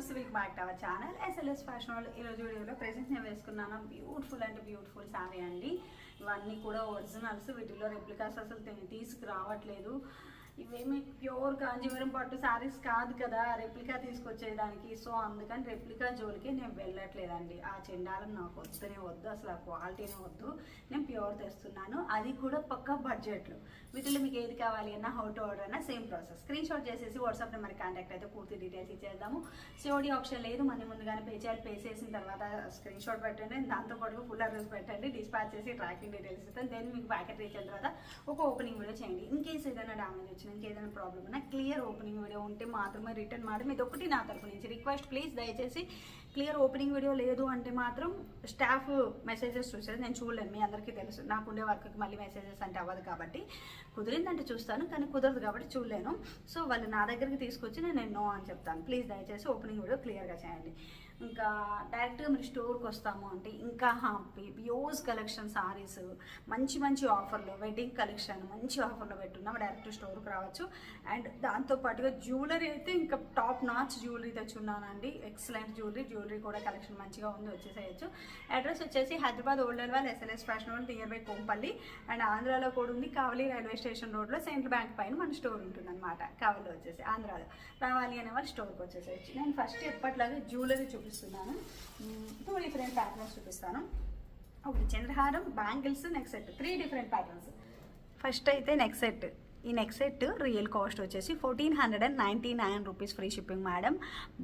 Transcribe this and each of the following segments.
నమస్తే week back to our channel SLS fashion వాళ్ళు ఈరోజు వీడియోలో ప్రెసెంట్ నేను వేసుకున్నాను బ్యూటిఫుల్ అంటే బ్యూటిఫుల్ శారీ అండి. ఇవన్నీ కూడా ఒరిజినల్స్ వీటిలో రెప్లికాస్ అసలు తీసుకురావట్లేదు. ఇవేమి ప్యూర్ కాంజీవరం పట్టు శారీస్ కాదు కదా రెప్లికా తీసుకొచ్చేదానికి సో అందుకని రెప్లికా జోలికి నేను వెళ్ళట్లేదండి. ఆ చెండాలం నాకు వద్దనే వద్దు అసలు ఆ క్వాలిటీనే వద్దు. నేను ప్యూర్ తెస్తున్నాను. అది కూడా పక్కా బడ్జెట్లో. వీటిలో మీకు ఏది కావాలి అన్న హౌ టు ఆర్డర్ అన్నా సేమ్ ప్రాసెస్ స్క్రీన్ షాట్ చేసేసి వాట్సాప్ నెంబర్ కాంటాక్ట్ అయితే పూర్తి డీటెయిల్స్ ఇచ్చేద్దాము. సిఓడి ఆప్షన్ లేదు మన ముందుగానే పే చేయాలి. పే చేసిన తర్వాత స్క్రీన్ షాట్ పెట్టండి. దాంతో పాటు ఫుల్ అడ్రస్ పెట్టండి. డిస్పాచ్ చేసి ట్రాకింగ్ డీటెయిల్స్ ఇస్తాను. దెన్ మీకు ప్యాకెట్ రీచ్ అయిన తర్వాత ఒక ఓపెనింగ్ వీడియో చేయండి. ఇన్ కేసు ఏదైనా డ్యామేజ్ వచ్చిన ఏదైనా ప్రాబ్లమ్ ఉన్నా క్లియర్ ఓపెనింగ్ వీడియో ఉంటే మాత్రమే రిటర్న్ మాట ఇది ఒకటి నా తరపు నుంచి. రిక్వెస్ట్ ప్లీజ్ దయచేసి క్లియర్ ఓపెనింగ్ వీడియో లేదు అంటే మాత్రం స్టాఫ్ మెసేజెస్ చూసేది నేను చూడలేను మీ అందరికీ తెలుసు. నాకుండే వర్క్కి మళ్ళీ మెసేజెస్ అంటే అవ్వదు కాబట్టి. కుదిరిందంటే చూస్తాను కానీ కుదరదు కాబట్టి చూడలేను. సో వాళ్ళు నా దగ్గరికి తీసుకొచ్చి నేను నో అని చెప్తాను. ప్లీజ్ దయచేసి ఓపెనింగ్ వీడియో క్లియర్గా చేయండి. ఇంకా డైరెక్ట్గా మీరు స్టోర్కి వస్తాము అంటే ఇంకా హ్యాపీ యోస్ కలెక్షన్ సారీస్ మంచి మంచి ఆఫర్లో వెడ్డింగ్ కలెక్షన్ మంచి ఆఫర్లో పెట్టున్నాం డైరెక్ట్ స్టోర్కి రావచ్చు. అండ్ దాంతోపాటుగా జ్యువెలరీ అయితే ఇంకా టాప్ నాచ్ జ్యువెలరీ తెచ్చున్నానండి. ఎక్సలెంట్ జ్యువెలరీ జ్యువెలరీ కూడా కలెక్షన్ మంచిగా ఉంది వచ్చేసేయచ్చు. అడ్రస్ వచ్చేసి Hyderabad old Alwal SLS fashion one near by Kompally and ఆంధ్రాలో కూడా ఉంది కావలి రైల్వే స్టేషన్ రోడ్లో సెంట్రల్ బ్యాంక్ పైన మన స్టోర్ ఉంటుంది అనమాట కావలిలో వచ్చేసి ఆంధ్రాలో. రావాలి అనే వాళ్ళు స్టోర్కి వచ్చేసేయచ్చు. నేను ఫస్ట్ ఎప్పట్లాగే జ్యువెలరీ చూపిస్తున్నాను. టూ డిఫరెంట్ ప్యాటర్న్స్ చూపిస్తాను. ఒకటి చంద్రహారం bangles next set three different patterns first అయితే నెక్స్ట్ సెట్ ఈ నెక్ సెట్ రియల్ కాస్ట్ వచ్చేసి fourteen hundred and ninety nine rupees free shipping madam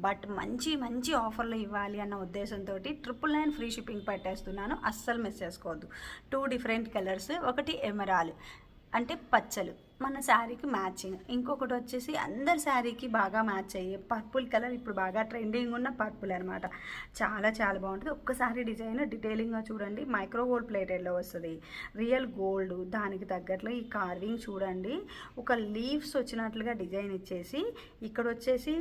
but మంచి మంచి ఆఫర్లు ఇవ్వాలి అన్న ఉద్దేశంతో ట్రిపుల్ నైన్ ఫ్రీ షిప్పింగ్ పెట్టేస్తున్నాను. అస్సలు మిస్ చేసుకోవద్దు. టూ డిఫరెంట్ కలర్స్ ఒకటి ఎమరాల్ అంటే పచ్చలు. మన శారీకి మ్యాచింగ్. ఇంకొకటి వచ్చేసి అందరి శారీకి బాగా మ్యాచ్ అయ్యే పర్పుల్ కలర్ ఇప్పుడు బాగా ట్రెండింగ్ ఉన్న పర్పుల్ అనమాట చాలా చాలా బాగుంటుంది. ఒక్కసారి డిజైన్ డీటెయిలింగ్గా చూడండి. మైక్రో గోల్డ్ ప్లేటెడ్లో వస్తుంది. రియల్ గోల్డ్ దానికి తగ్గట్లు ఈ కార్వింగ్ చూడండి. ఒక లీవ్స్ వచ్చినట్లుగా డిజైన్ ఇచ్చేసి ఇక్కడ వచ్చేసి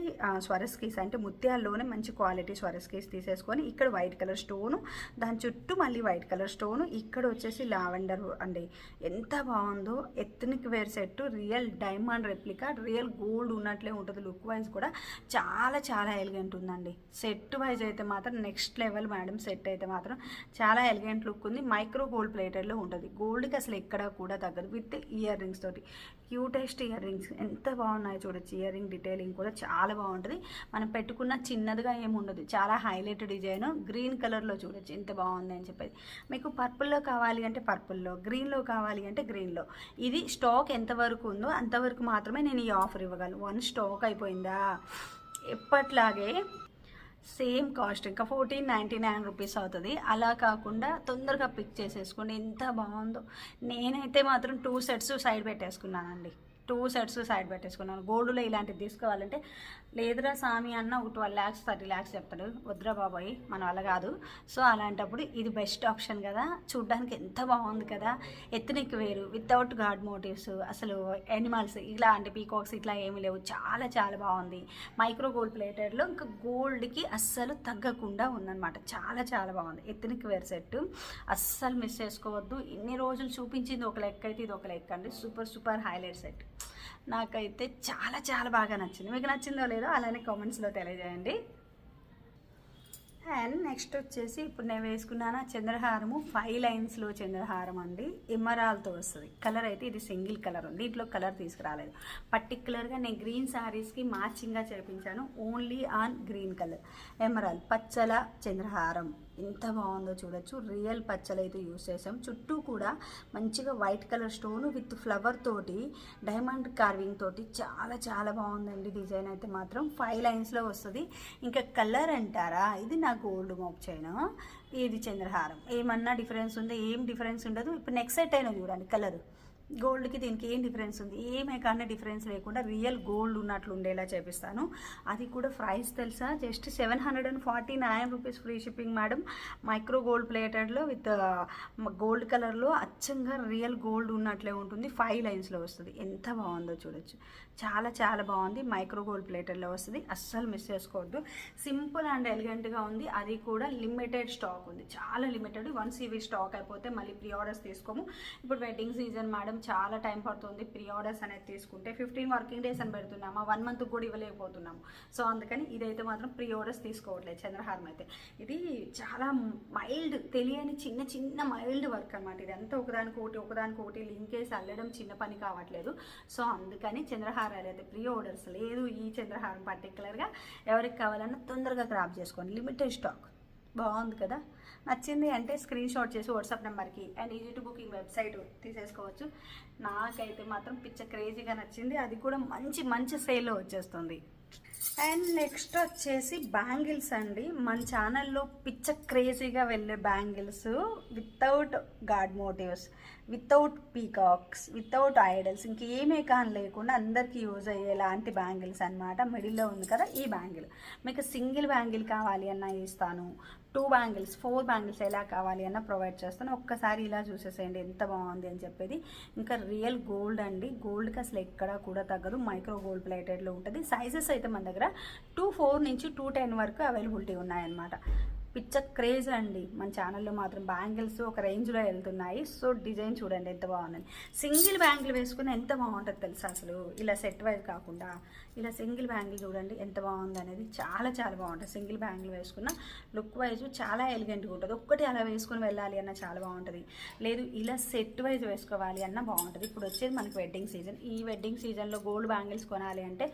స్వరస్కీస్ అంటే ముత్యాల్లోనే మంచి క్వాలిటీ స్వరస్కీస్ తీసేసుకొని ఇక్కడ వైట్ కలర్ స్టోను దాని చుట్టూ మళ్ళీ వైట్ కలర్ స్టోను ఇక్కడ వచ్చేసి లావెండర్ అండి. ఎంత బాగుందో ethnic wear set real diamond replica. Real gold ఉన్నట్లే ఉంటుంది లుక్ వైజ్ కూడా. చాలా చాలా ఎలిగెంట్ ఉందండి. సెట్ వైజ్ అయితే మాత్రం నెక్స్ట్ లెవెల్ మేడం సెట్ అయితే మాత్రం చాలా ఎలిగెంట్ లుక్ ఉంది. మైక్రో గోల్డ్ ప్లేటెడ్లో ఉంటుంది. గోల్డ్కి అసలు ఎక్కడా కూడా తగ్గదు. విత్ ఇయర్ రింగ్స్ తోటి. క్యూటెస్ట్ ఇయర్ రింగ్స్ ఎంత బాగున్నాయి చూడొచ్చు ఇయర్ రింగ్ డీటెయిలింగ్ కూడా చాలా బాగుంటుంది. మనం పెట్టుకున్న చిన్నదిగా ఏముండదు. చాలా హైలైట్ డిజైన్ గ్రీన్ కలర్లో చూడొచ్చు ఎంత బాగుంది అని చెప్పేది. మీకు పర్పుల్లో కావాలి అంటే పర్పుల్లో గ్రీన్లో కావాలి అంటే గ్రీన్లో ఇది స్టాక్ ఎంతవరకు ఉందో అంతవరకు మాత్రమే నేను ఈ ఆఫర్ ఇవ్వగలను. వన్ స్టాక్ అయిపోయిందా? ఎప్పట్లాగే సేమ్ కాస్ట్ ఇంకా ఫోర్టీన్ నైంటీ నైన్ రూపీస్ అవుతుంది. అలా కాకుండా తొందరగా పిక్ చేసేసుకోండి. ఎంత బాగుందో. నేనైతే మాత్రం టూ సెట్స్ సైడ్ పెట్టేసుకున్నానండి. టూ సెట్స్ సైడ్ పెట్టేసుకున్నాను. గోల్డ్లో ఇలాంటివి తీసుకోవాలంటే లేదురా సామి అన్న ఒక ట్వెల్వ్ ల్యాక్స్ థర్టీ ల్యాక్స్ చెప్తాడు. వద్దురా బాబాయ్ మన వల్ల కాదు. సో అలాంటప్పుడు ఇది బెస్ట్ ఆప్షన్ కదా. చూడ్డానికి ఎంత బాగుంది కదా. Ethnic wear without god motives అసలు యానిమల్స్ ఇలాంటి పీకాక్స్ ఇట్లా ఏమీ లేవు. చాలా చాలా బాగుంది. మైక్రో గోల్డ్ ప్లేటెడ్లో ఇంకా గోల్డ్కి అస్సలు తగ్గకుండా ఉందన్నమాట. చాలా చాలా బాగుంది. ఎత్నిక్ వేర్ సెట్ అస్సలు మిస్ చేసుకోవద్దు. ఇన్ని రోజులు చూపించింది ఒక లెక్క అయితే ఇది ఒక లెక్క అండి. సూపర్ సూపర్ హైలైట్ సెట్ నాకైతే చాలా చాలా బాగా నచ్చింది. మీకు నచ్చిందో లేదో అలానే కామెంట్స్లో తెలియజేయండి. అండ్ నెక్స్ట్ వచ్చేసి ఇప్పుడు నేను వేసుకున్నాను చంద్రహారము. ఫైవ్ లైన్స్లో చంద్రహారం అండి. ఎమరాల్తో వస్తుంది. కలర్ అయితే ఇది సింగిల్ కలర్ ఉంది. దీంట్లో కలర్ తీసుకురాలేదు. పర్టికులర్గా నేను గ్రీన్ శారీస్కి మ్యాచింగ్గా చేపించాను. Only on green colour emerald పచ్చల చంద్రహారం. ఎంత బాగుందో చూడొచ్చు. రియల్ పచ్చలు అయితే యూస్ చేసాం చుట్టూ కూడా మంచిగా white colour stone with flower తోటి డైమండ్ కార్వింగ్ తోటి చాలా చాలా బాగుందండి డిజైన్ అయితే మాత్రం. ఫైవ్ లైన్స్లో వస్తుంది. ఇంకా కలర్ అంటారా? ఇది నా గోల్డ్ మోప్ చైన్. ఇది చంద్రహారం. ఏమన్నా డిఫరెన్స్ ఉందో? ఏం డిఫరెన్స్ ఉండదు. ఇప్పుడు నెక్స్ట్ సెట్ అయినా చూడండి కలర్. గోల్డ్కి దీనికి ఏం డిఫరెన్స్ ఉంది? ఏమే కానీ డిఫరెన్స్ లేకుండా రియల్ గోల్డ్ ఉన్నట్లు ఉండేలా చేపిస్తాను. అది కూడా ప్రైస్ తెలుసా? Just seven hundred and forty nine rupees free shipping madam. Micro gold ప్లేటెడ్లో with gold కలర్లో అచ్చంగా రియల్ గోల్డ్ ఉన్నట్లే ఉంటుంది. ఫైవ్ లైన్స్లో వస్తుంది. ఎంత బాగుందో చూడొచ్చు. చాలా చాలా బాగుంది. మైక్రో గోల్డ్ ప్లేటర్లో వస్తుంది. అస్సలు మిస్ చేసుకోవద్దు. సింపుల్ అండ్ ఎలిగెంట్గా ఉంది. అది కూడా లిమిటెడ్ స్టాక్ ఉంది. చాలా లిమిటెడ్. వన్స్ ఇవి స్టాక్ అయిపోతే మళ్ళీ ప్రీ ఆర్డర్స్ తీసుకోము. ఇప్పుడు వెడ్డింగ్ సీజన్ మేడం చాలా టైం పడుతుంది ప్రీ ఆర్డర్స్ అనేది తీసుకుంటే. ఫిఫ్టీన్ వర్కింగ్ డేస్ అని పెడుతున్నాము. వన్ మంత్ కూడా ఇవ్వలేకపోతున్నాము. సో అందుకని ఇదైతే మాత్రం ప్రీ ఆర్డర్స్ తీసుకోవట్లేదు చంద్రహారం అయితే. ఇది చాలా మైల్డ్ తెలియని చిన్న చిన్న మైల్డ్ వర్క్ అనమాట ఇదంతా ఒకదానికి ఒకటి ఒకదానికి ఒకటి లింక్ వేసి అల్లడం చిన్న పని కావట్లేదు. సో అందుకని హారాలు అయితే ప్రీ ఆర్డర్స్ లేదు ఈ చంద్రహారం పర్టికులర్గా ఎవరికి కావాలన్నా తొందరగా క్రాప్ చేసుకోండి. లిమిటెడ్ స్టాక్ బాగుంది కదా? నచ్చింది అంటే స్క్రీన్ షాట్ చేసి వాట్సాప్ నెంబర్కి and easy to booking website తీసేసుకోవచ్చు. నాకైతే మాత్రం పిచ్చ క్రేజీగా నచ్చింది. అది కూడా మంచి మంచి సేల్లో వచ్చేస్తుంది. అండ్ నెక్స్ట్ వచ్చేసి బ్యాంగిల్స్ అండి. మన ఛానల్లో పిచ్చ క్రేజీగా వెళ్ళే bangles without god motives without peacocks without idols ఇంకేమే కాని లేకుండా అందరికీ యూజ్ అయ్యేలాంటి బ్యాంగిల్స్ అనమాట మిడిల్లో ఉంది కదా ఈ బ్యాంగిల్. మీకు సింగిల్ బ్యాంగిల్ కావాలి అన్న ఇస్తాను. టూ బ్యాంగిల్స్ ఫోర్ బ్యాంగిల్స్ ఎలా కావాలి అన్న ప్రొవైడ్ చేస్తాను. ఒక్కసారి ఇలా చూసేసేయండి ఎంత బాగుంది అని చెప్పేది. ఇంకా రియల్ గోల్డ్ అండి. గోల్డ్కి అసలు ఎక్కడ కూడా తగ్గదు. మైక్రో గోల్డ్ ప్లేటెడ్లో ఉంటుంది. సైజెస్ అయితే మన దగ్గర టూ ఫోర్ నుంచి టూ టెన్ వరకు అవైలబిలిటీ ఉన్నాయన్నమాట. పిచ్చ క్రేజ్ అండి. మన ఛానల్లో మాత్రం బ్యాంగిల్స్ ఒక రేంజ్లో వెళ్తున్నాయి. సో డిజైన్ చూడండి ఎంత బాగుందని సింగిల్ బ్యాంగిల్ వేసుకుని ఎంత బాగుంటుంది తెలుసా అసలు? ఇలా సెట్ వైజ్ కాకుండా ఇలా సింగిల్ బ్యాంగిల్ చూడండి ఎంత బాగుంది అనేది చాలా చాలా బాగుంటుంది. సింగిల్ బ్యాంగిల్ వేసుకున్న లుక్ వైజ్ చాలా ఎలిగెంట్గా ఉంటుంది. ఒక్కటి అలా వేసుకుని వెళ్ళాలి అన్న చాలా బాగుంటుంది. లేదు ఇలా సెట్ వైజ్ వేసుకోవాలి అన్న బాగుంటుంది. ఇప్పుడు వచ్చేది మనకి వెడ్డింగ్ సీజన్ ఈ వెడ్డింగ్ సీజన్లో గోల్డ్ బ్యాంగిల్స్ కొనాలి అంటే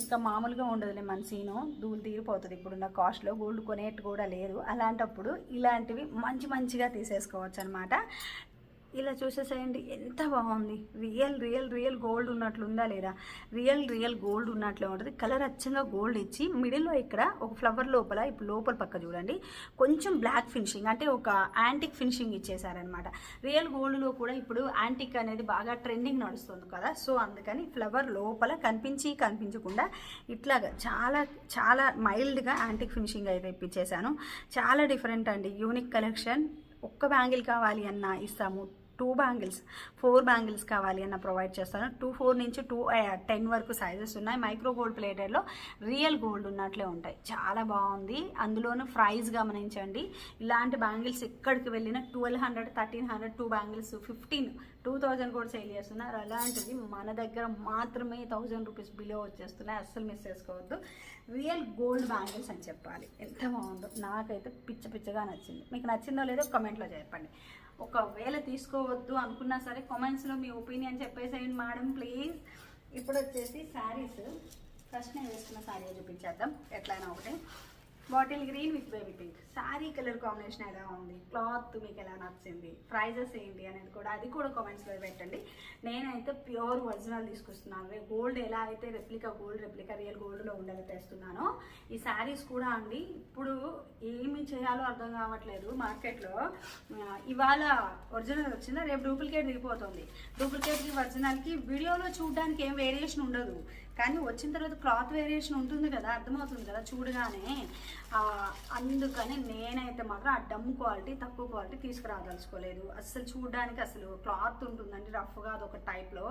ఇంకా మామూలుగా ఉండదులే మన సీను. ధూళి తీరిపోతుంది. ఇప్పుడున్న కాస్ట్లో గోల్డ్ కొనేట్టు కూడా లేదు. అలాంటప్పుడు ఇలాంటివి మంచి మంచిగా తీసేసుకోవచ్చు అనమాట ఇలా చూసేసేయండి. ఎంత బాగుంది. రియల్ రియల్ రియల్ గోల్డ్ ఉన్నట్లు ఉందా లేదా? రియల్ రియల్ గోల్డ్ ఉన్నట్లే ఉంటుంది. కలర్ అచ్చంగా గోల్డ్ ఇచ్చి మిడిల్లో ఇక్కడ ఒక ఫ్లవర్ లోపల ఇప్పుడు లోపల పక్క చూడండి. కొంచెం బ్లాక్ ఫినిషింగ్ అంటే ఒక యాంటిక్ ఫినిషింగ్ ఇచ్చేసారనమాట రియల్ గోల్డ్లో కూడా ఇప్పుడు యాంటిక్ అనేది బాగా ట్రెండింగ్ నడుస్తుంది కదా. సో అందుకని ఫ్లవర్ లోపల కనిపించి కనిపించకుండా ఇట్లాగా చాలా చాలా మైల్డ్గా యాంటిక్ ఫినిషింగ్ అయితే ఇప్పించేశాను చాలా డిఫరెంట్ అండి. Unique collection. ఒక్క బ్యాంగిల్ కావాలి అన్న ఇస్తాము. టూ బ్యాంగిల్స్ ఫోర్ బ్యాంగిల్స్ కావాలి అన్న ప్రొవైడ్ చేస్తాను. టూ ఫోర్ నుంచి టూ టెన్ వరకు సైజెస్ ఉన్నాయి. మైక్రో గోల్డ్ ప్లేటెడ్లో రియల్ గోల్డ్ ఉన్నట్లే ఉంటాయి. చాలా బాగుంది. అందులోనూ ప్రైస్ గమనించండి. ఇలాంటి బ్యాంగిల్స్ ఎక్కడికి వెళ్ళినా twelve hundred thirteen hundred two bangles fifteen two thousand కూడా సేల్ చేస్తున్నారు. అలాంటిది మన దగ్గర మాత్రమే థౌజండ్ రూపీస్ బిలో వచ్చేస్తున్నాయి. అస్సలు మిస్ చేసుకోవద్దు. రియల్ గోల్డ్ బ్యాంగిల్స్ అని చెప్పాలి. ఎంత బాగుందో. నాకైతే పిచ్చ పిచ్చగా నచ్చింది. మీకు నచ్చిందో లేదో కమెంట్లో చెప్పండి. ఒకవేళ తీసుకోవద్దు అనుకున్నా సరే కామెంట్స్లో మీ ఒపీనియన్ చెప్పేసేయండి మేడం ప్లీజ్ ఇప్పుడు వచ్చేసి శారీస్ ఫస్ట్ నేను వేసుకున్న శారీ చూపించేద్దాం. ఎట్లయినా ఒకటి. Bottle green with baby pink. Sari colour combination ఎలా ఉంది? క్లాత్ మీకు ఎలా నచ్చింది? ప్రైజెస్ ఏంటి అనేది కూడా అది కూడా కామెంట్స్లో పెట్టండి. నేనైతే ప్యూర్ ఒరిజినల్ తీసుకొస్తున్నాను. గోల్డ్ ఎలా అయితే రెప్లికా గోల్డ్ రెప్లికా రియల్ గోల్డ్లో ఉండేలా తెస్తున్నానో ఈ శారీస్ కూడా అండి. ఇప్పుడు ఏమి చేయాలో అర్థం కావట్లేదు మార్కెట్లో. ఇవాళ ఒరిజినల్ వచ్చిందా? రేపు డూప్లికేట్ దిగిపోతుంది. డూప్లికేట్కి ఒరిజినల్కి వీడియోలో చూడడానికి ఏం వేరియేషన్ ఉండదు. కానీ వచ్చిన తర్వాత క్లాత్ వేరియేషన్ ఉంటుంది కదా అర్థమవుతుంది కదా చూడగానే. అందుకని నేనైతే మాత్రం ఆ డమ్ క్వాలిటీ తక్కువ క్వాలిటీ తీసుకురాదలుచుకోలేదు. అసలు చూడడానికి అసలు క్లాత్ ఉంటుందండి రఫ్గా అదొక టైప్లో.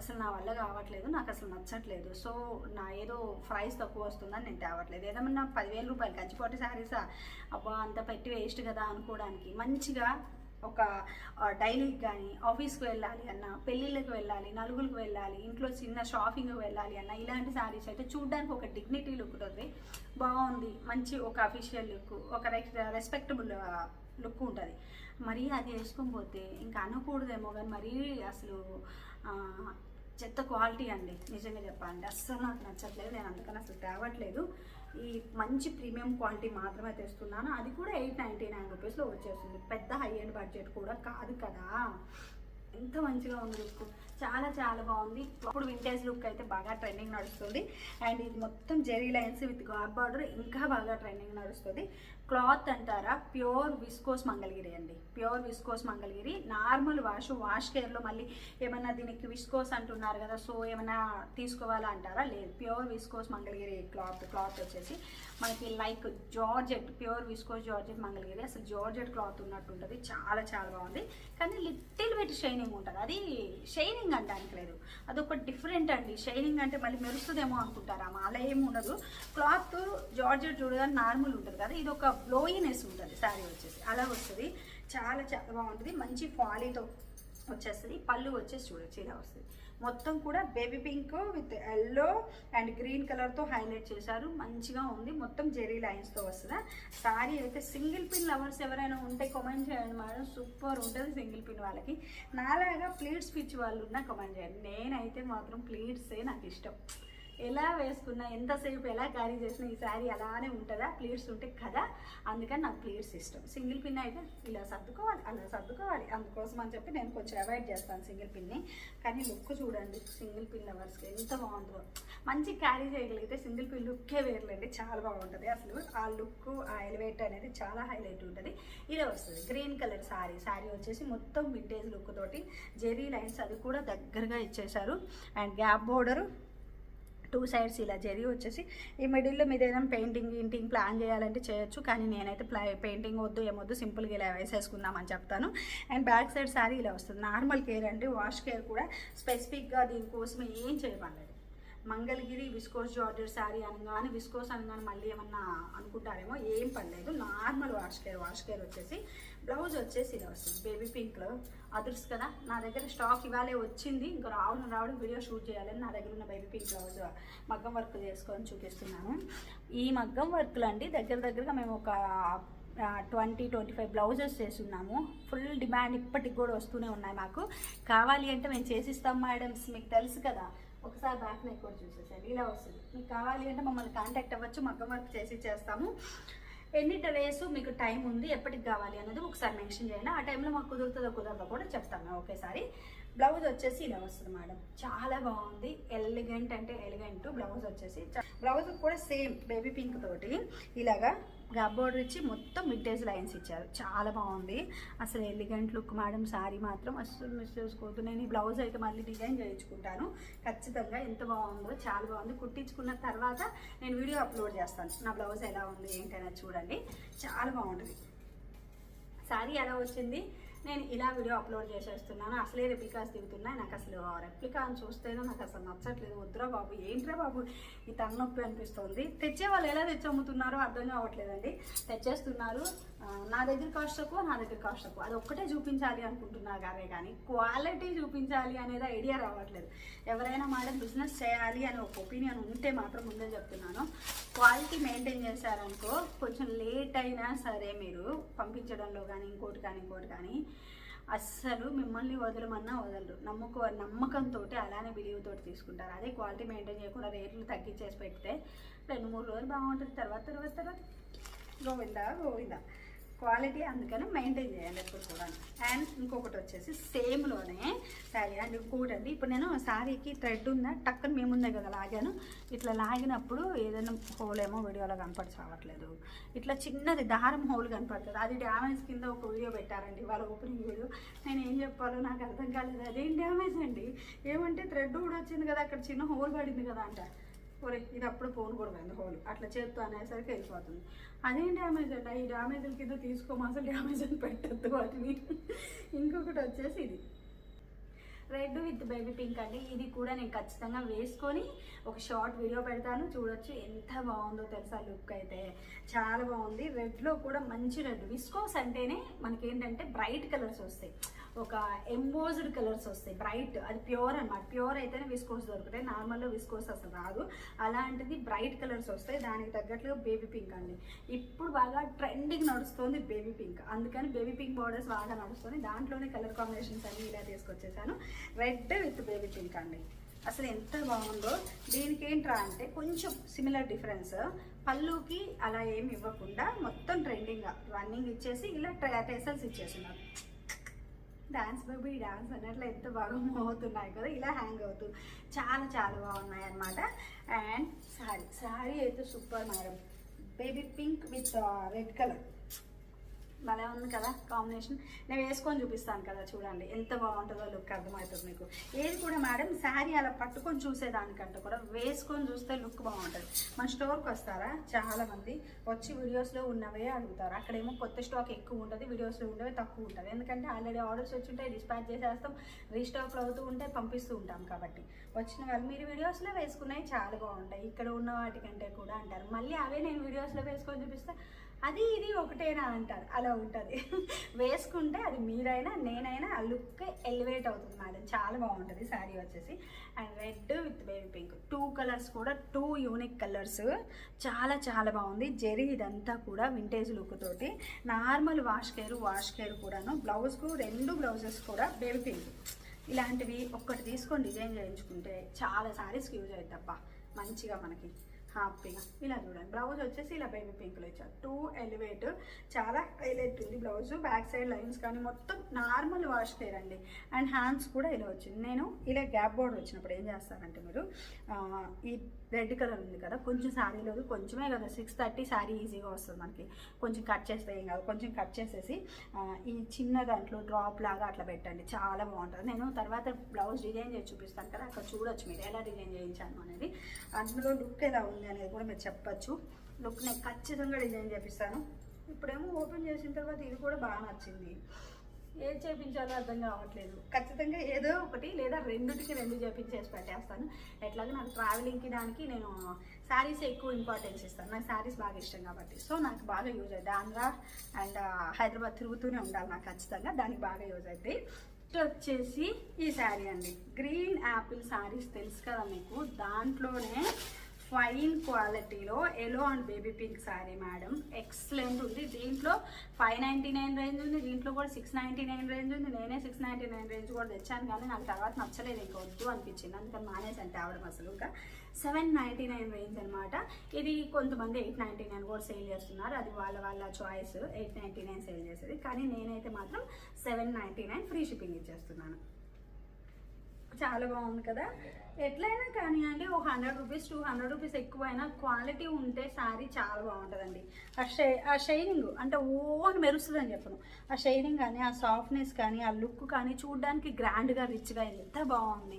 అసలు నా వల్ల కావట్లేదు నాకు అసలు నచ్చట్లేదు. సో నా ఏదో ప్రైస్ తక్కువ వస్తుందని నేను తేవట్లేదు. ఏదైనా పదివేల రూపాయలు గచ్చిపోటి శారీసా? అబ్బా అంత పెట్టి వేస్ట్ కదా అనుకోవడానికి. మంచిగా ఒక డైలీకి కానీ ఆఫీస్కి వెళ్ళాలి అన్న పెళ్ళిళ్ళకి వెళ్ళాలి నలుగురికి వెళ్ళాలి ఇంట్లో చిన్న షాపింగ్కి వెళ్ళాలి అన్న ఇలాంటి శారీస్ అయితే చూడడానికి ఒక డిగ్నిటీ లుక్ ఉంటుంది బాగుంది. మంచి ఒక అఫీషియల్ లుక్ ఒక రెస్పెక్టబుల్ లుక్ ఉంటుంది. మరీ అది వేసుకొని పోతే ఇంకా అనకూడదేమో కానీ మరీ అసలు చెత్త క్వాలిటీ అండి. నిజంగా చెప్పాలంటే అస్సలు నాకు నచ్చట్లేదు. నేను అందుకని అసలు తేవట్లేదు. ఈ మంచి ప్రీమియం క్వాలిటీ మాత్రమే తెస్తున్నాను. అది కూడా ఎయిట్ నైంటీ నైన్ రూపీస్లో వచ్చేస్తుంది. పెద్ద హై అండ్ బడ్జెట్ కూడా కాదు కదా. ఎంత మంచిగా ఉంది లుక్. చాలా చాలా బాగుంది. ఇప్పుడు వింటేజ్ లుక్ అయితే బాగా ట్రెండింగ్ నడుస్తుంది. అండ్ ఇది మొత్తం zari lines with gold border ఇంకా బాగా ట్రెండింగ్ నడుస్తుంది. క్లాత్ అంటారా? ప్యూర్ విస్కోస్ మంగళగిరి అండి. Pure viscose Mangalagiri. Normal wash wash కేర్లో మళ్ళీ ఏమన్నా దీనికి విస్కోస్ అంటున్నారు కదా సో ఏమైనా తీసుకోవాలా అంటారా? లేదు. Pure viscose Mangalagiri cloth cloth వచ్చేసి మనకి like georgette pure viscose georgette Mangalagiri. అసలు జార్జెట్ క్లాత్ ఉన్నట్టు ఉంటుంది చాలా చాలా బాగుంది. కానీ లిటిల్ బిట్ షైనింగ్ షైనింగ్ ఉంటుంది. అది షైనింగ్ అంటానికి లేదు. అదొక డిఫరెంట్ అండి. షైనింగ్ అంటే మళ్ళీ మెరుస్తుందేమో అనుకుంటారా? అలా ఏమి ఉండదు. క్లాత్ జార్జెట్ చూడగానే నార్మల్ ఉంటుంది కదా. ఇది ఒక బ్లోయినెస్ ఉంటుంది. శారీ వచ్చేసి. అలా వస్తుంది. చాలా చాలా బాగుంటుంది. మంచి క్వాలిటీతో వచ్చేస్తుంది. పళ్ళు వచ్చేసి చూడొచ్చు. ఇలా వస్తుంది. మొత్తం కూడా baby pink with yellow and green కలర్తో హైలైట్ చేశారు. మంచిగా ఉంది. మొత్తం జెరీ లైన్స్తో వస్తుందా. సారీ అయితే సింగిల్ పిన్ లవర్స్ ఎవరైనా ఉంటే కమెంట్ చేయండి మేడం. సూపర్ ఉంటుంది సింగిల్ పిన్ వాళ్ళకి. నాలాగా ప్లీట్స్ పిచ్ వాళ్ళు ఉన్నా కమెంట్ చేయండి. నేనైతే మాత్రం ప్లీట్సే నాకు ఇష్టం. ఎలా వేసుకున్నా ఎంతసేపు ఎలా క్యారీ చేసినా ఈ శారీ అలానే ఉంటుందా? ప్లేట్స్ ఉంటే కదా? అందుకని నాకు ప్లేట్స్ ఇష్టం. సింగిల్ పిన్ అయితే ఇలా సర్దుకోవాలి అలా సర్దుకోవాలి. అందుకోసం అని చెప్పి నేను కొంచెం అవాయిడ్ చేస్తాను సింగిల్ పిన్ని. కానీ లుక్ చూడండి సింగిల్ పిన్ లవర్స్కి ఎంత బాగుంటుందో మంచి క్యారీ చేయగలిగితే సింగిల్ పిన్ లుక్కే వేర్లండి. చాలా బాగుంటుంది. అసలు ఆ లుక్ ఆ ఎలివేట్ అనేది చాలా హైలైట్ ఉంటుంది. ఇలా వస్తుంది. Green colour sari. శారీ వచ్చేసి మొత్తం వింటేజ్ లుక్ తోటి. జెరీ లైన్స్ అది కూడా దగ్గరగా ఇచ్చేశారు. And gap border two sides ఇలా జరిగి వచ్చేసి ఈ మిడిల్లో మీద ఏదైనా పెయింటింగ్ ఇంటింగ్ ప్లాన్ చేయాలంటే చేయొచ్చు. కానీ నేనైతే ప్లా పెయింటింగ్ వద్దు ఏమొద్దు సింపుల్గా ఇలా వేసేసుకుందామని చెప్తాను. అండ్ బ్యాక్ సైడ్ సారీ ఇలా వస్తుంది. నార్మల్ కేర్ అంటే వాష్ కేర్ కూడా స్పెసిఫిక్గా దీనికోసం ఏం చేయమన్నది మంగళగిరి విస్కోస్ జార్జెట్ శారీ అనగానే విస్కోస్ అనగానే మళ్ళీ ఏమన్నా అనుకుంటారేమో ఏం పర్లేదు normal wash care wash care వచ్చేసి బ్లౌజ్ వచ్చేసి ఇలా వస్తుంది బేబీ పింక్లో అదర్స్ కదా నా దగ్గర స్టాక్ ఇవాళే వచ్చింది ఇంకా రావడం రావడం వీడియో షూట్ చేయాలని నా దగ్గర ఉన్న బేబీ పింక్ బ్లౌజ్ మగ్గం వర్క్ చేసుకొని చూపిస్తున్నాను. ఈ మగ్గం వర్క్లు అండి దగ్గర దగ్గరగా మేము ఒక ట్వంటీ ట్వంటీ ఫైవ్ బ్లౌజెస్ చేస్తున్నాము. ఫుల్ డిమాండ్ ఇప్పటికి కూడా వస్తూనే ఉన్నాయి మాకు. కావాలి అంటే మేము చేసిస్తాం మేడమ్స్ మీకు తెలుసు కదా. ఒకసారి బ్యాక్ నెక్ కూడా ఇలా వస్తుంది. మీకు కావాలి అంటే మమ్మల్ని కాంటాక్ట్ అవ్వచ్చు మగ్గం వర్క్ చేసి చేస్తాము. ఎన్ని డేస్ మీకు టైం ఉంది ఎప్పటికి కావాలి అనేది ఒకసారి మెన్షన్ చేయండి. ఆ టైంలో మాకు కుదురుతుందో కుదరదో కూడా చెప్తాము ఒకేసారి. బ్లౌజ్ వచ్చేసి ఇలా వస్తుంది మేడం చాలా బాగుంది. ఎలిగెంట్ అంటే ఎలిగెంట్ బ్లౌజ్ వచ్చేసి బ్లౌజ్ కూడా సేమ్ బేబీ పింక్ తోటి ఇలాగా గబ్ బోర్డర్ ఇచ్చి మొత్తం మిడ్డేజ్ లైన్స్ ఇచ్చారు. చాలా బాగుంది. అసలు ఎలిగెంట్ లుక్ మేడం శారీ మాత్రం అస్సలు మిస్ చేసుకోవద్దు. నేను ఈ బ్లౌజ్ అయితే మళ్ళీ డిజైన్ చేయించుకుంటాను. ఖచ్చితంగా ఎంత బాగుందో చాలా బాగుంది. కుట్టించుకున్న తర్వాత నేను వీడియో అప్లోడ్ చేస్తాను. నా బ్లౌజ్ ఎలా ఉంది ఏంటనేది చూడండి. చాలా బాగుంటుంది. శారీ ఎలా వచ్చింది? నేను ఇలా వీడియో అప్లోడ్ చేసేస్తున్నాను. అసలే రెప్లికాస్ దిగుతున్నాయి నాకు అసలు ఆ అని చూస్తేనే నాకు అసలు నచ్చట్లేదు. వద్దురా బాబు ఏంట్రా బాబు? ఈ తలనొప్పి అనిపిస్తుంది. తెచ్చే వాళ్ళు ఎలా తెచ్చి అమ్ముతున్నారో అర్థం కావట్లేదండి. తెచ్చేస్తున్నారు. నా దగ్గర కాస్ట్ తక్కువ నా దగ్గర కాస్ట్ తక్కువ. అది ఒక్కటే చూపించాలి అనుకుంటున్నారు కానీ కానీ క్వాలిటీ చూపించాలి అనేది ఐడియా రావట్లేదు. ఎవరైనా మేడం బిజినెస్ చేయాలి అని ఒక ఒపీనియన్ ఉంటే మాత్రం ముందే చెప్తున్నాను. క్వాలిటీ మెయింటైన్ చేశారనుకో కొంచెం లేట్ అయినా సరే మీరు పంపించడంలో కానీ ఇంకోటి కానీ ఇంకోటి కానీ అస్సలు మిమ్మల్ని వదలమన్నా వదలరు. నమ్మక నమ్మకంతో అలానే బిలీవ్ తోటి తీసుకుంటారు. అదే క్వాలిటీ మెయింటైన్ చేయకుండా రేట్లు తగ్గించేసి పెడితే రెండు మూడు రోజులు బాగుంటుంది. తర్వాత తర్వాత తర్వాత. గోవిందా గోవిందా. క్వాలిటీ అందుకని మెయింటైన్ చేయాలి ఎప్పుడు కూడా. అండ్ ఇంకొకటి వచ్చేసి సేమ్లోనే శారీ అండ్ ఇంకొకటి అండి ఇప్పుడు నేను శారీకి థ్రెడ్ ఉందా టక్కన మేముందే కదా లాగాను. ఇట్లా లాగినప్పుడు ఏదైనా హోల్ ఏమో వీడియోలో కనపడిచావట్లేదు ఇట్లా చిన్నది దారం హోల్ కనపడుతుంది. అది డ్యామేజ్ కింద ఒక వీడియో పెట్టారండి వాళ్ళ ఓపెనింగ్ వీడియో నేను ఏం చెప్పాలో నాకు అర్థం కాలేదు. అదేం డ్యామేజ్ అండి? ఏమంటే థ్రెడ్ కూడా వచ్చింది కదా అక్కడ చిన్న హోల్ పడింది కదా అంట. ఒరే ఇది అప్పుడు ఫోన్ కూడా పోయింది హోల్. అట్లా చేత్తో అనేసరికి వెళ్ళిపోతుంది. అదేం డ్యామేజ్ అంట ఈ డ్యామేజ్ కింద తీసుకోమా అసలు డ్యామేజ్ అని పెట్టద్దు వాటిని. ఇంకొకటి వచ్చేసి ఇది. రెడ్ విత్ బేబీ పింక్ అండి. ఇది కూడా నేను ఖచ్చితంగా వేసుకొని ఒక షార్ట్ వీడియో పెడతాను. చూడొచ్చు ఎంత బాగుందో తెలుసా లుక్ అయితే. చాలా బాగుంది. రెడ్లో కూడా మంచి రెడ్ విస్కోస్ అంటేనే మనకేంటంటే బ్రైట్ కలర్స్ వస్తాయి. ఒక ఎంబోజ్డ్ కలర్స్ వస్తాయి. బ్రైట్ అది ప్యూర్ అన్నమాట. ప్యూర్ అయితేనే విస్కోస్ దొరుకుతాయి. నార్మల్లో విస్కోస్ అసలు రాదు. అలాంటిది బ్రైట్ కలర్స్ వస్తాయి. దానికి తగ్గట్లుగా బేబీ పింక్ అండి. ఇప్పుడు బాగా ట్రెండింగ్ నడుస్తుంది బేబీ పింక్. అందుకని బేబీ పింక్ బోర్డర్స్ బాగా నడుస్తుంది. దాంట్లోనే కలర్ కాంబినేషన్స్ అన్ని ఇలా తీసుకొచ్చేసాను. రెడ్ విత్ బేబీ పింక్ అండి. అసలు ఎంత బాగుందో. దీనికి ఏంట్రా అంటే కొంచెం సిమిలర్ డిఫరెన్స్ పళ్ళుకి అలా ఏమి ఇవ్వకుండా మొత్తం ట్రెండింగ్గా రన్నింగ్ ఇచ్చేసి ఇలా టెసల్స్ ఇచ్చేస్తున్నారు. డాన్స్ బేబీ డాన్స్ అన్నట్లు ఎంత బాగా మూవ్ అవుతున్నాయి కదా ఇలా హ్యాంగ్ అవుతూ. చాలా చాలా బాగున్నాయి అన్నమాట. అండ్ శారీ శారీ అయితే super madam baby pink with red colour భలే ఉంది కదా కాంబినేషన్. నేను వేసుకొని చూపిస్తాను కదా చూడండి. ఎంత బాగుంటుందో లుక్ అర్థమవుతుంది మీకు. ఏది కూడా మేడం శారీ అలా పట్టుకొని చూసేదానికంటే కూడా వేసుకొని చూస్తే లుక్ బాగుంటుంది. మన స్టోర్కి వస్తారా? చాలామంది వచ్చి వీడియోస్లో ఉన్నవే అడుగుతారు. అక్కడేమో కొత్త స్టాక్ ఎక్కువ ఉంటుంది వీడియోస్లో ఉండేవి తక్కువ ఉంటుంది. ఎందుకంటే ఆల్రెడీ ఆర్డర్స్ వచ్చి ఉంటాయి డిస్పాచ్ చేసేస్తాం రీస్టాక్లు అవుతూ ఉంటే పంపిస్తూ ఉంటాం కాబట్టి. వచ్చిన వాళ్ళు మీరు వీడియోస్లో వేసుకున్నవి చాలా బాగుంటాయి. ఇక్కడ ఉన్న వాటికంటే కూడా అంటారు. మళ్ళీ అవే నేను వీడియోస్లో వేసుకొని చూపిస్తే అది ఇది ఒకటేనా అంటారు. అలా ఉంటుంది. వేసుకుంటే అది మీరైనా నేనైనా ఆ లుక్ ఎలివేట్ అవుతుంది మేడం. చాలా బాగుంటుంది శారీ వచ్చేసి. And red with baby pink. Two colours కూడా టూ యూనిక్ కలర్స్. చాలా చాలా బాగుంది. జెరీ ఇదంతా కూడా వింటేజ్ లుక్ తోటి. Normal wash care wash care కూడాను. బ్లౌజ్కు రెండు బ్లౌజెస్ కూడా బేబీ పింక్. ఇలాంటివి ఒక్కటి తీసుకొని డిజైన్ చేయించుకుంటే చాలా సారీస్కి యూజ్ అవుతుంది తప్ప మంచిగా మనకి. హ్యాపీగా ఇలా చూడండి. బ్లౌజ్ వచ్చేసి ఇలా బేబీ పింక్లో ఇచ్చారు. టూ ఎలివేట్ చాలా హైలైట్ ఉంది బ్లౌజ్. బ్యాక్ సైడ్ లైన్స్ కానీ మొత్తం నార్మల్ వాష్ కేర్ అండి. అండ్ హ్యాండ్స్ కూడా ఇలా వచ్చింది. నేను ఇలా గ్యాప్ బోర్డర్ వచ్చినప్పుడు ఏం చేస్తారంటే మీరు ఈ రెడ్ కలర్ ఉంది కదా కొంచెం శారీలో కొంచెమే కదా సిక్స్ థర్టీ శారీ ఈజీగా వస్తుంది మనకి. కొంచెం కట్ చేస్తే ఏం కాదు. కొంచెం కట్ చేసేసి ఈ చిన్న దాంట్లో డ్రాప్ లాగా అట్లా పెట్టండి. చాలా బాగుంటుంది. నేను తర్వాత బ్లౌజ్ డిజైన్ చేసి చూపిస్తాను కదా. అక్కడ చూడొచ్చు మీరు ఎలా డిజైన్ చేయించాను అనేది. అందులో లుక్ ఎలా ఉంది? అనేది కూడా మీరు చెప్పచ్చు. లుక్ నేను ఖచ్చితంగా డిజైన్ చేపిస్తాను. ఇప్పుడేమో ఓపెన్ చేసిన తర్వాత ఇది కూడా బాగా నచ్చింది. ఏది చేపించాలో అర్థం కావట్లేదు. ఖచ్చితంగా ఏదో ఒకటి లేదా రెండుటికి రెండు చేపించేసి పెట్టేస్తాను. ఎట్లాగే నాకు ట్రావెలింగ్కి దానికి నేను శారీస్ ఎక్కువ ఇంపార్టెన్స్ ఇస్తాను. నాకు శారీస్ బాగా ఇష్టం కాబట్టి. సో నాకు బాగా యూజ్ అవుతుంది ఆంధ్ర అండ్ హైదరాబాద్ తిరుగుతూనే ఉండాలి నాకు ఖచ్చితంగా. దానికి బాగా యూజ్ అవుతుంది వచ్చేసి ఈ శారీ అండి. గ్రీన్ యాపిల్ శారీస్ తెలుసు కదా మీకు? దాంట్లోనే ఫైన్ క్వాలిటీలో yellow and baby pink sari madam. Excellent ఉంది. దీంట్లో ఫైవ్ నైంటీ నైన్ రేంజ్ ఉంది. దీంట్లో కూడా సిక్స్ నైంటీ నైన్ రేంజ్ ఉంది. నేనే సిక్స్ నైంటీ నైన్ రేంజ్ కూడా తెచ్చాను కానీ నాకు తర్వాత నచ్చలేదు. ఇంకా వద్దు అనిపించింది. అందుకని మానేసాను తేవడం అసలు ఇంకా. సెవెన్ నైంటీ నైన్ రేంజ్ అనమాట ఇది కొంతమంది ఎయిట్ నైంటీ నైన్ కూడా సేల్ చేస్తున్నారు. అది వాళ్ళ వాళ్ళ choice eight ninety nine sale చేసేది. కానీ నేనైతే మాత్రం seven ninety nine free shipping ఇచ్చేస్తున్నాను. చాలా బాగుంది కదా. ఎట్లయినా కానివ్వండి ఒక hundred rupees two hundred rupees ఎక్కువైనా క్వాలిటీ ఉంటే శారీ చాలా బాగుంటుందండి. ఆ షై ఆ షైనింగ్ అంటే ఓన్ మెరుస్తుందని అని చెప్పను. ఆ షైనింగ్ కానీ ఆ సాఫ్ట్నెస్ కానీ ఆ లుక్ కానీ చూడడానికి గ్రాండ్గా రిచ్గా ఎంత బాగుంది.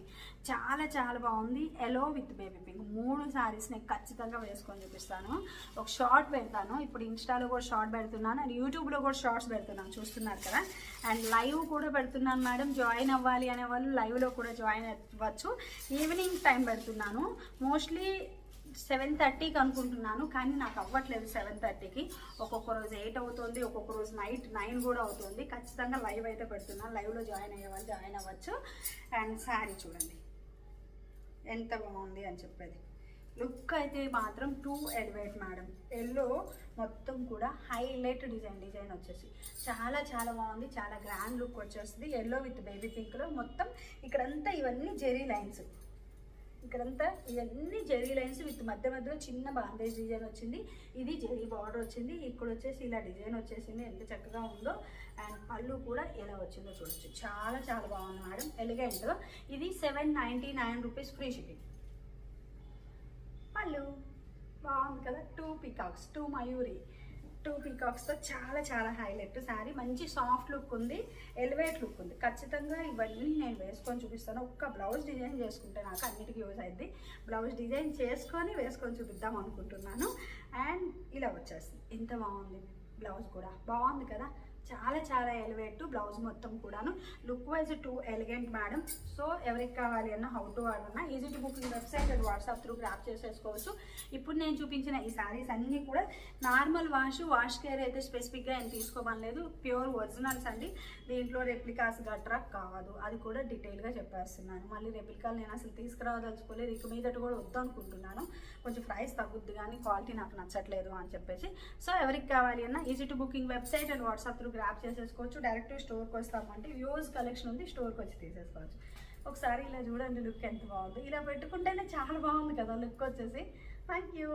చాలా చాలా బాగుంది. ఎలో విత్ బేబీ పింక్ మూడు శారీస్ నేను ఖచ్చితంగా వేసుకొని చూపిస్తాను. ఒక షార్ట్ పెడతాను. ఇప్పుడు ఇన్స్టాలో కూడా షార్ట్ పెడుతున్నాను. అండ్ యూట్యూబ్లో కూడా షార్ట్స్ పెడుతున్నాను. చూస్తున్నారు కదా? అండ్ లైవ్ కూడా పెడుతున్నాను మేడం. జాయిన్ అవ్వాలి అనే వాళ్ళు లైవ్లో కూడా జాయిన్ అవ్వచ్చు. ఈవినింగ్ టైం పెడుతున్నాను. మోస్ట్లీ సెవెన్ థర్టీకి అనుకుంటున్నాను. కానీ నాకు అవ్వట్లేదు సెవెన్ థర్టీకి ఒక్కొక్క రోజు ఎయిట్ అవుతుంది. ఒక్కొక్క రోజు నైట్ నైన్ కూడా అవుతుంది. ఖచ్చితంగా లైవ్ అయితే పెడుతున్నాను. లైవ్లో జాయిన్ అయ్యే వాళ్ళు జాయిన్ అవ్వచ్చు. అండ్ శారీ చూడండి. ఎంత బాగుంది అని చెప్పేది. లుక్ అయితే మాత్రం టూ ఎలివేట్ మేడం. ఎల్లో మొత్తం కూడా హైలైట్ డిజైన్ డిజైన్ వచ్చేసి. చాలా చాలా బాగుంది. చాలా గ్రాండ్ లుక్ వచ్చేస్తుంది. ఎల్లో విత్ బేబీ పింక్లో మొత్తం ఇక్కడంతా ఇవన్నీ జెరీ లైన్స్. ఇక్కడంతా ఇవన్నీ జెరీ లైన్స్ విత్ మధ్య మధ్యలో చిన్న బాందేజ్ డిజైన్ వచ్చింది. ఇది జెరీ బార్డర్ వచ్చింది. ఇక్కడ వచ్చేసి ఇలా డిజైన్ వచ్చేసింది. ఎంత చక్కగా ఉందో అండ్ పళ్ళు కూడా ఎలా వచ్చిందో చూడొచ్చు. చాలా చాలా బాగుంది మేడం. ఎలిగెంట్ ఇది seven ninety nine rupees free shipping. పళ్ళు. బాగుంది కదా. టూ పికాక్స్ టూ మయూరి. టూ పీకాక్స్తో చాలా చాలా హైలైట్. శారీ మంచి సాఫ్ట్ లుక్ ఉంది ఎలివేట్ లుక్ ఉంది. ఖచ్చితంగా ఇవన్నీ నేను వేసుకొని చూపిస్తాను. ఒక్క బ్లౌజ్ డిజైన్ చేసుకుంటే నాకు అన్నిటికీ యూజ్ అయింది బ్లౌజ్ డిజైన్ చేసుకొని వేసుకొని చూపిద్దాం అనుకుంటున్నాను. అండ్ ఇలా వచ్చేస్తుంది. ఎంత బాగుంది బ్లౌజ్ కూడా. బాగుంది కదా? చాలా చాలా ఎలివేట్ బ్లౌజ్ మొత్తం కూడాను. Look wise too elegant madam so ఎవరికి కావాలి అన్న హౌ టు ఆర్డర్ అన్న easy to booking website and WhatsApp through grab చేసేసుకోవచ్చు. ఇప్పుడు నేను చూపించిన ఈ శారీస్ అన్నీ కూడా నార్మల్ వాష్ వాష్ కేర్ అయితే స్పెసిఫిక్గా ఏం తీసుకోమనలేదు ప్యూర్ ఒరిజినల్స్ అండి. దీంట్లో రెప్లికాస్ గట్రా కాదు. అది కూడా డీటెయిల్గా చెప్పేస్తున్నాను. మళ్ళీ రెప్లికాలు నేను అసలు తీసుకురావదలుచుకోలేదు ఇక మీదట కూడా వద్దు అనుకుంటున్నాను కొంచెం ప్రైస్ తగ్గుద్ది కానీ క్వాలిటీ నాకు నచ్చట్లేదు అని చెప్పేసి. సో ఎవరికి కావాలి అన్న easy to booking website and WhatsApp through grab చేసేసుకోవచ్చు డైరెక్ట్ స్టోర్కి వస్తామంటే యూజ్ కలెక్షన్ ఉంది స్టోర్కి వచ్చి తీసేసుకోవచ్చు. ఒకసారి ఇలా చూడండి లుక్ ఎంత బాగుంది. ఇలా పెట్టుకుంటేనే చాలా బాగుంది కదా లుక్ వచ్చేసి. Thank you